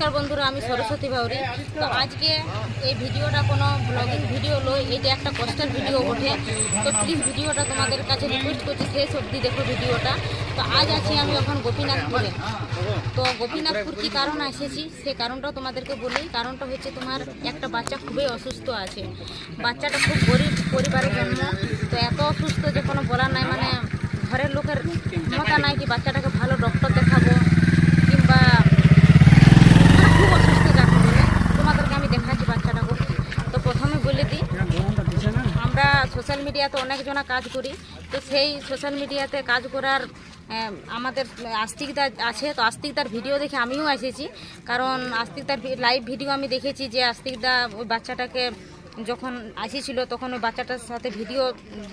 নমস্কার বন্ধুরা, আমি সরস্বতী বাউরি তো আজকে এই ভিডিওটা কোনো ব্লগিং ভিডিও লই এটা একটা কষ্টের ভিডিও ওঠে তো প্লিজ ভিডিওটা তোমাদের কাছে রিকোয়েস্ট করছি, শেষ অবধি দেখো ভিডিওটা। তো আজ আছি আমি এখন গোপীনাথপুরে। তো গোপীনাথপুর কি কারণ এসেছি? সে কারণটাও তোমাদেরকে বলি। কারণটা হচ্ছে তোমার একটা বাচ্চা খুবই অসুস্থ আছে। বাচ্চাটা খুব গরিব পরিবারের জন্ম। তো এত অসুস্থ যে কোনো বলার নাই মানে ঘরের লোকের ক্ষমতা নাই কি বাচ্চাটাকে ভালো ডক্টর দেখাবো কিংবা মানে খুব অসুস্থ যাকে বলে তোমাদেরকে আমি দেখাচ্ছি বাচ্চাটাকে তো প্রথমে বলে দিই আমরা সোশ্যাল মিডিয়াতে অনেকজনা কাজ করি। তো সেই সোশ্যাল মিডিয়াতে কাজ করার আমাদের আস্তিকদার আছে। তো আস্তিকদার ভিডিও দেখে আমিও এসেছি। কারণ আস্তিকদার লাইভ ভিডিও আমি দেখেছি যে আস্তিকদা ওই বাচ্চাটাকে যখন আসিছিল তখন ওই বাচ্চাটার সাথে ভিডিও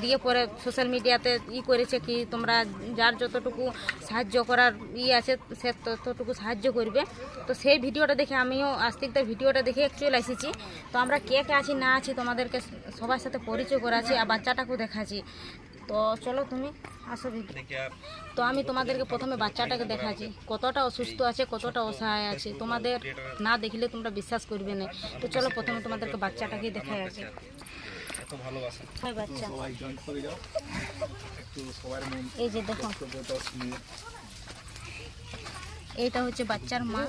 দিয়ে পরে সোশ্যাল মিডিয়াতে ই করেছে কি, তোমরা যার যতটুকু সাহায্য করার ই আছে, সে ততটুকু সাহায্য করবে। তো সেই ভিডিওটা দেখে আমিও, আস্তিকদার ভিডিওটা দেখে অ্যাকচুয়ালি এসেছি। তো আমরা কে কে আছি, না আছি, তোমাদেরকে সবার সাথে পরিচয় করাছি আর বাচ্চাটাকেও দেখাচ্ছি। তো চলো তুমি আসো দিদি। তো আমি তোমাদেরকে প্রথমে বাচ্চাটাকে দেখাচ্ছি। কতটা অসুস্থ আছে কতটা অসহায় আছে তোমাদের না দেখলে তোমরা বিশ্বাস করবে না। তো চলো প্রথমে তোমাদেরকে বাচ্চাটাকেই দেখাই আছে এই যে দেখো। এইটা হচ্ছে বাচ্চার মা।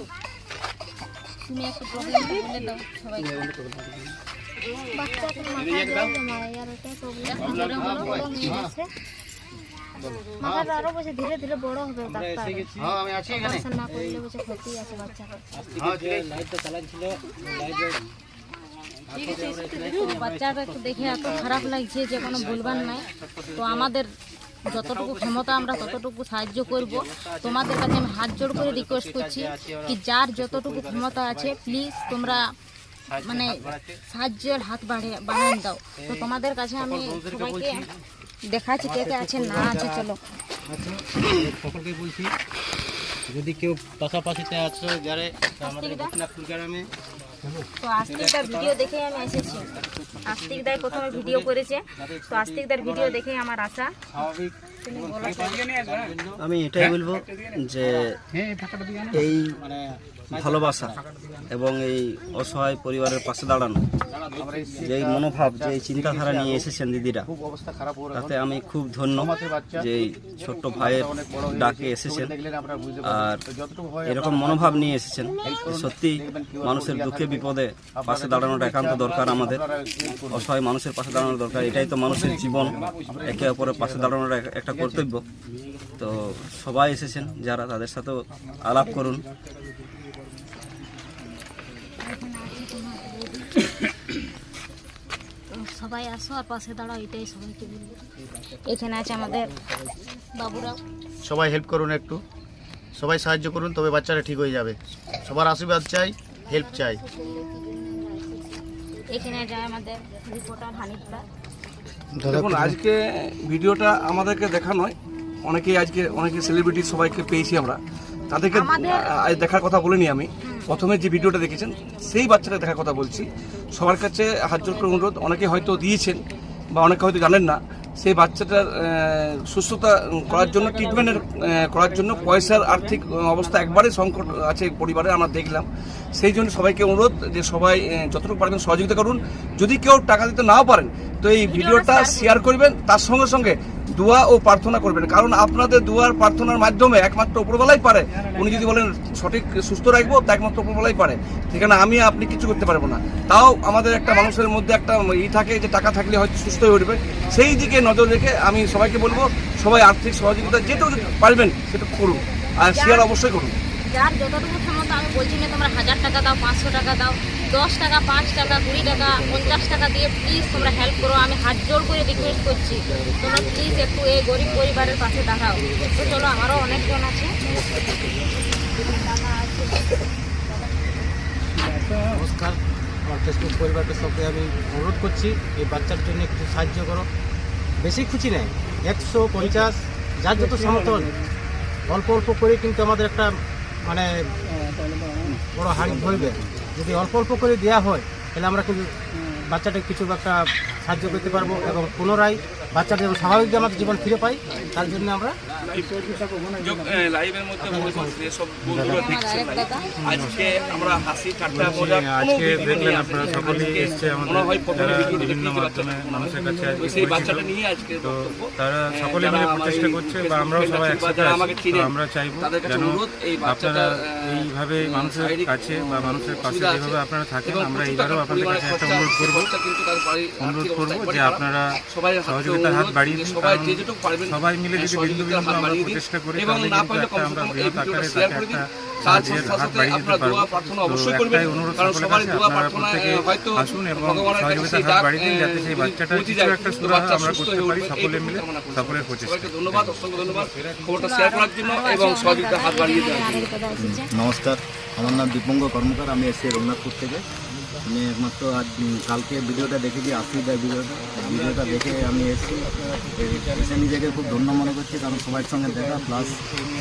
তুমি একটু প্রবলেমটা বলে দাও বাচ্চাটার মাথা ধীরে ধীরে বড় বাচ্চাটা একটু দেখে খারাপ লাগছে যে কোনো বলবার নাই তো আমাদের যতটুকু ক্ষমতা আমরা ততটুকু সাহায্য করব তোমাদের কাছে আমি হাত জোড় করে রিকোয়েস্ট করছি কি যার যতটুকু ক্ষমতা আছে প্লিজ তোমরা মানে সাহায্যের হাত বাড়িয়ে বাড়ান দাও। তো তোমাদের কাছে আমি সবাইকে দেখাচ্ছি কে কে আছে না আছে চলো। সকলকে বলছি যদি কেউ পাশাপাশিতে আছো যারা আমাদের গোপীনাথপুর গ্রামে তো আস্তিকদার ভিডিও দেখেই আমি এসেছি। আস্তিকদার প্রথমে ভিডিও করেছে। তো আস্তিকদার ভিডিও দেখেই আমার আশা। স্বাভাবিক তুমি বলো। আমি এটাই বলব যে এই মানে ভালোবাসা এবং এই অসহায় পরিবারের পাশে দাঁড়ানো যে মনোভাব যে চিন্তাধারা নিয়ে এসেছেন দিদিরা, তাতে আমি খুব ধন্য যে ছোট্ট ভাইয়ের ডাকে এসেছেন। আর এরকম মনোভাব নিয়ে এসেছেন সত্যি মানুষের দুঃখে বিপদে পাশে দাঁড়ানোটা একান্ত দরকার আমাদের। অসহায় মানুষের পাশে দাঁড়ানো দরকার, এটাই তো মানুষের জীবন। একে অপরের পাশে দাঁড়ানোর একটা কর্তব্য। তো সবাই এসেছেন, যারা তাদের সাথেও আলাপ করুন। সবাই আসো আর পাশে দাঁড়াও এটাই সবাইকে বলব। এখানে আছে আমাদের বাবুরাও। সবাই হেল্প করুন একটু। সবাই সাহায্য করুন তবে বাচ্চারা ঠিক হয়ে যাবে। সবার আশীর্বাদ চাই হেল্প চাই। এখানে যায় আমাদের রিপোর্টার হানিফরা দেখুন আজকে ভিডিওটা আমাদেরকে দেখা নয় অনেকেই আজকে অনেকে সেলিব্রিটি সবাইকে পেয়েছি আমরা। তাদেরকে আজ দেখার কথা বলিনি আমি। প্রথমে যে ভিডিওটা দেখেছেন সেই বাচ্চাটা দেখার কথা বলছি। সবার কাছে হাত জোর করে অনুরোধ অনেকে হয়তো দিয়েছেন বা অনেকে হয়তো জানেন না সেই বাচ্চাটার সুস্থতা করার জন্য ট্রিটমেন্টের করার জন্য পয়সার আর্থিক অবস্থা একবারে সংকট আছে পরিবারে আমরা দেখলাম। সেই জন্য সবাইকে অনুরোধ যে সবাই যতটুকু পারবেন সহযোগিতা করুন। যদি কেউ টাকা দিতে নাও পারেন তো এই ভিডিওটা শেয়ার করবেন তার সঙ্গে সঙ্গে দোয়া ও প্রার্থনা করবেন। কারণ আপনাদের দোয়ার প্রার্থনার মাধ্যমে একমাত্র উপরবেলাই পারে। উনি যদি বলেন সঠিক সুস্থ রাখব তা একমাত্র উপরবেলাই পারে। সেখানে আমি আপনি কিছু করতে পারব না। তাও আমাদের একটা মানুষের মধ্যে একটা ই থাকে যে টাকা থাকলে হয়তো সুস্থ হয়ে উঠবে। সেই দিকে নজর রেখে আমি সবাইকে বলব সবাই আর্থিক সহযোগিতা যেটুকু পারবেন সেটা করুন। আর শেয়ার অবশ্যই করুন। যার যতটুকু ক্ষমতা আমি বলছি না তোমরা হাজার টাকা দাও পাঁচশো টাকা দাও। দশ টাকা, পাঁচ টাকা, কুড়ি টাকা, পঞ্চাশ টাকা দিয়ে প্লিজ তোমরা হেল্প করো। আমি হাত জোর করে রিকোয়েস্ট করছি। তোমরা প্লিজ একটু এই গরিব পরিবারের পাশে দাঁড়াও। তো চলো, আমারও অনেকজন আছে। আছে নমস্কার। আমার ফেসবুক পরিবারকে সবকে আমি অনুরোধ করছি, এই বাচ্চার জন্য একটু সাহায্য করো। বেশি খুশি নেই। একশো পঞ্চাশ, যার যত সমর্থন। অল্প অল্প করে কিন্তু আমাদের একটা মানে বড় হাড়ি ধরবে। যদি অল্প অল্প করে দেওয়া হয় তাহলে আমরা কিন্তু বাচ্চাটা কিছু একটা সাহায্য করতে পারব এবং পুনরায় বাচ্চাটা যেন স্বাভাবিক আমাদের জীবন ফিরে পাই তার জন্য আমরা লাইভের মধ্যে বলব যে সব বন্ধুরা দেখছেন আরেক দাদা। আজকে আমরা হাসি ঠাট্টা মজা আজকে দেখলেন আপনারা সকলেই এসছে আমাদের হয় বিভিন্ন মাধ্যমে মানুষের কাছে আজকে সেই বাচ্চাটা নিয়ে আজকে তো তারা সকলে মিলে প্রচেষ্টা করছে বা আমরাও সবাই একসাথে আছি আমরা চাইব তাদের যেন অনুরোধ এই বাচ্চাটা, আপনারা এইভাবে মানুষের কাছে বা মানুষের পাশে যেভাবে আপনারা থাকেন আমরা এইবারও আপনাদের কাছে একটা অনুরোধ করব। অনুরোধ করব যে আপনারা সবাই সহযোগিতার হাত বাড়িয়ে দিন সবাই মিলে যদি বিন্দু বিন্দু আমরা প্রচেষ্টা করি তাহলে কিন্তু আমরা বৃহৎ আকারে তাকে একটা সাহায্যের সাহায্যের হাত বাড়িয়ে দিতে পারব। প্রার্থনা তো অবশ্যই করবেন। একটাই অনুরোধ সকলের কাছে আপনারা প্রত্যেকে আসুন এবং সহযোগিতার হাত বাড়িয়ে দিন যাতে সেই বাচ্চাটার কিছু একটা সুরাহা আমরা করতে পারি সকলে মিলে সকলের প্রচেষ্টা। ধন্যবাদ অসংখ্য ধন্যবাদ। খবরটা শেয়ার করার জন্য এবং সহযোগিতার হাত বাড়িয়ে দেওয়ার নমস্কার আমার নাম দীপঙ্গ কর্মকার আমি এসেছি রঘুনাথপুর থেকে আমি একমাত্র আজ কালকে ভিডিওটা দেখেছি আশিদার ভিডিওটা। ভিডিওটা দেখে আমি এসেছি। এসে নিজেকে খুব ধন্য মনে করছি কারণ সবার সঙ্গে দেখা প্লাস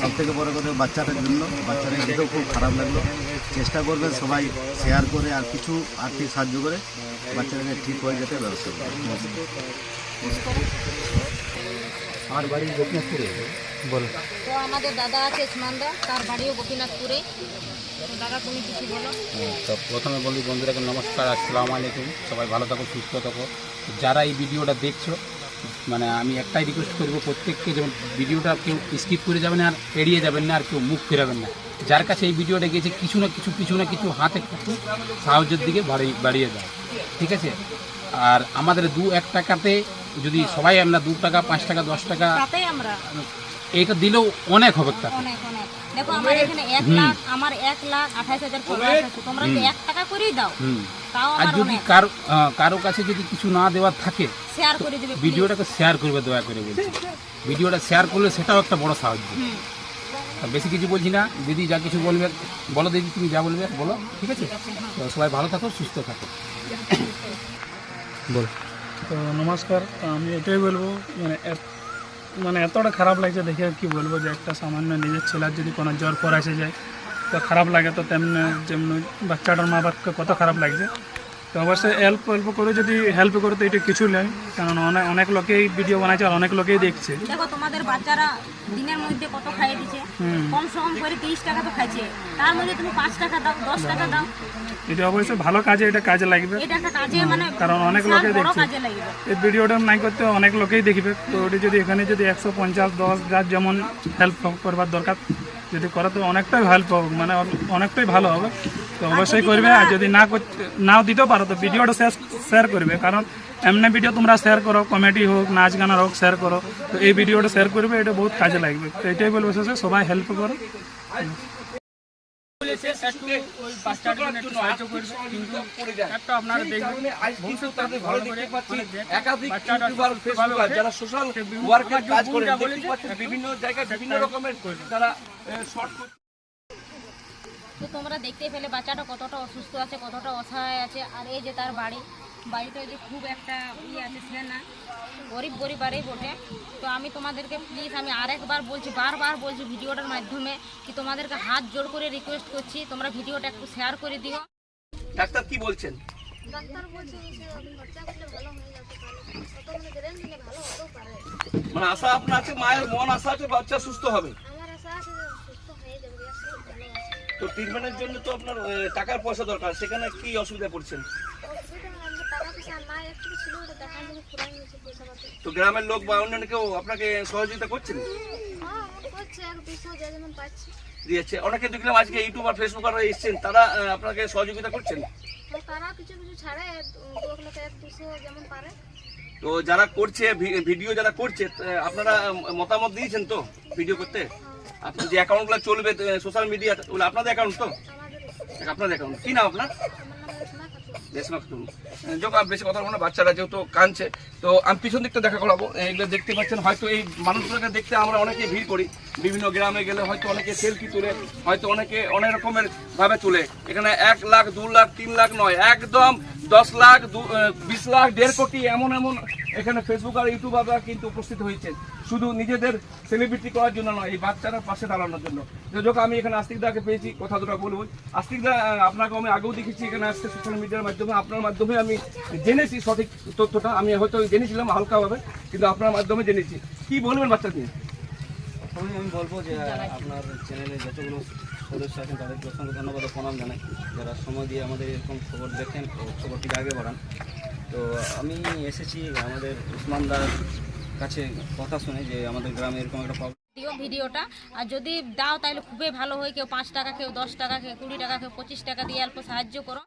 সব থেকে বড় কথা বাচ্চাটার জন্য। বাচ্চাটা দেখেও খুব খারাপ লাগল। চেষ্টা করবে সবাই শেয়ার করে আর কিছু আর্থিক সাহায্য করে বাচ্চাটাকে ঠিক হয়ে যেতে ব্যবস্থা করবে। আমার বাড়ি গোপীনাথপুরে? বলো তো আমাদের দাদা আছে সুমানদা তার বাড়িও গোপীনাথপুরে। দাদা তুমি কিছু বলো। তো প্রথমে বলি বন্ধুরাকে নমস্কার আসসালামু আলাইকুম। সবাই ভালো থাকো সুস্থ থাকো। যারা এই ভিডিওটা দেখছ মানে আমি একটাই রিকোয়েস্ট করব প্রত্যেককে যেমন ভিডিওটা কেউ স্কিপ করে যাবেন না আর এড়িয়ে যাবেন না আর কেউ মুখ ফেরাবেন না। যার কাছে এই ভিডিওটা গিয়েছে কিছু না কিছু কিছু না কিছু হাতে কিছু সাহায্যের দিকে বাড়িয়ে বাড়িয়ে দেয় ঠিক আছে? আর আমাদের দু এক টাকাতে যদি সবাই আমরা দু টাকা পাঁচ টাকা দশ টাকা এইটা দিলেও অনেক হবে তাতে। দেখো আমার এখানে এক লাখ আমার এক লাখ আঠাশ হাজার আছে তোমরা যদি এক টাকা করেই দাও? তাও আর আমার যদি অনেক। কারও আহ, কারও কাছে যদি কিছু না দেওয়ার থাকে শেয়ার করে দিবে ভিডিওটাকে শেয়ার করবে দয়া করে বলছি। ভিডিওটা শেয়ার করলে সেটাও একটা বড় সাহায্য। হুম। আর বেশি কিছু বলছি না। দিদি যা কিছু বলবে বলো দিদি তুমি যা বলবে বলো ঠিক আছে? তো সবাই ভালো থাকো সুস্থ থাকো। বল। তো নমস্কার আমি এটাই বলব মানে মানে এতটা খারাপ লাগছে দেখে আর কি বলব যে একটা সামান্য নিজের ছেলের যদি কোনো জ্বর পর আসে যায়, তো খারাপ লাগে তো তেমনি যেমনি বাচ্চাটার মা বাপকে কত খারাপ লাগছে। তো অবশ্যই হেল্প অল্প করে যদি হেল্প করে তো এটা কিছু নেই। কারণ অনেক অনেক লোকেই ভিডিও বানাচ্ছে আর অনেক লোকেই দেখছে। দেখো তোমাদের বাচ্চারা দিনের মধ্যে কত খাইয়ে দিচ্ছে কম সম করে তিরিশ টাকা তো খাইছে। তার মধ্যে তুমি পাঁচ টাকা দাও দশ টাকা দাও। এটা অবশ্যই ভালো কাজে এটা কাজে লাগবে। এটা একটা কাজে মানে কারণ অনেক লোকে দেখছে। কাজে লাগবে। এই ভিডিওটা নাই করতে অনেক লোকেই দেখবে। তো ওটি যদি এখানে যদি একশো পঞ্চাশ দশ যার যেমন হেল্প করবার দরকার যদি করা তো অনেকটাই হেল্প হবে মানে অনেকটাই ভালো হবে। তো অবশ্যই করবে আর যদি না নাও দিতেও পারো তো ভিডিওটা শেয়ার করবে। কারণ এমনি ভিডিও তোমরা শেয়ার করো কমেডি হোক নাচ গানা হোক শেয়ার করো। তো এই ভিডিওটা শেয়ার করবে এটা বহুত কাজে লাগবে। তো এটাই বলব শেষে সবাই হেল্প করো। একটা আপনারা দেখবেন একাধিক ইউটিউবার ফেসবুকার যারা সোশ্যাল ওয়ার্কের কাজ দেখতে পাচ্ছেন বিভিন্ন জায়গায় বিভিন্ন রকমের তারা শর্ট তো তোমরা দেখতে পেলে বাচ্চাটা কতটা অসুস্থ আছে কতটা অসহায় আছে আর এই যে তার বাড়ি বাড়িটা যে খুব একটা ইয়ে আছে সে না গরিব গরিব বাড়ি বটে। তো আমি তোমাদেরকে প্লিজ আমি আরেকবার বলছি বারবার বলছি ভিডিওটার মাধ্যমে কি তোমাদেরকে হাত জোড় করে রিকোয়েস্ট করছি তোমরা ভিডিওটা একটু শেয়ার করে দিও। ডাক্তার কি বলছেন? ডাক্তার বলছে যে বাচ্চা করলে ভালো হয়ে যেতে পারে অত মানে মানে আশা আপনার আছে মায়ের মন আশা আছে বাচ্চা সুস্থ হবে? হয়ে তো ট্রিটমেন্টের জন্য তো আপনার টাকার পয়সা দরকার সেখানে কি অসুবিধা পড়ছেন অসুবিধা মানে আমাদের টাকা পয়সা না একটু ছিল ওটা দেখার জন্য ফুরাই গেছে পয়সা পাতি তো গ্রামের লোক বা অন্যান্য কেউ আপনাকে সহযোগিতা করছেন? দিয়েছে। অনেকে দেখলাম আজকে ইউটিউব আর ফেসবুক এসছেন। তারা আপনাকে সহযোগিতা করছেন? তো যারা করছে ভিডিও যারা করছে আপনারা মতামত দিয়েছেন তো ভিডিও করতে? আপনার যে অ্যাকাউন্টগুলো চলবে সোশ্যাল মিডিয়া আপনাদের অ্যাকাউন্ট তো? আপনাদের অ্যাকাউন্ট কি নাম আপনার? বেশি কথা বাচ্চারা যেহেতু কাঁদছে, তো আমি পিছন দিকটা দেখা করাবো। দেখতে পাচ্ছেন, হয়তো এই দেখতে আমরা ভিড় করি। বিভিন্ন গ্রামে গেলে হয়তো অনেকে সেলফি তুলে, হয়তো অনেকে অনেক রকমের ভাবে এখানে এক লাখ, দু লাখ, তিন লাখ নয়, একদম দশ লাখ, দু- বিশ লাখ, দেড় কোটি এমন এমন এখানে ফেসবুক আর ইউটিউবাররা কিন্তু উপস্থিত হয়েছে। শুধু নিজেদের সেলিব্রিটি করার জন্য নয়, এই বাচ্চারা পাশে দাঁড়ানোর জন্য। যে যখন আমি এখানে আস্তিকদাকে পেয়েছি, কথা দুটা বলব। আস্তিকদা আপনাকে আমি আগেও দেখেছি এখানে আসতে সোশ্যাল মিডিয়ার মাধ্যমে। আপনার মাধ্যমে আমি জেনেছি সঠিক তথ্যটা। আমি হয়তো জেনেছিলাম হালকাভাবে, কিন্তু আপনার মাধ্যমে জেনেছি। কি বলবেন বাচ্চা নিয়ে আমি বলব যে, আপনার চ্যানেলে যতগুলো সদস্য আছেন, তাদেরকে অসংখ্য ধন্যবাদ প্রণাম জানাই। যারা সময় দিয়ে আমাদের এরকম খবর দেখেন খবরটিকে আগে বাড়ান তো আমি এসেছি আমাদের উসমানদার কাছে কথা শুনে যে আমাদের গ্রামে এরকম একটা প্রবলেম দিও ভিডিওটা। আর যদি দাও তাহলে খুবই ভালো হয়, কেউ পাঁচ টাকা, কেউ দশ টাকা, কেউ কুড়ি টাকা, কেউ পঁচিশ টাকা দিয়ে অল্প সাহায্য করো।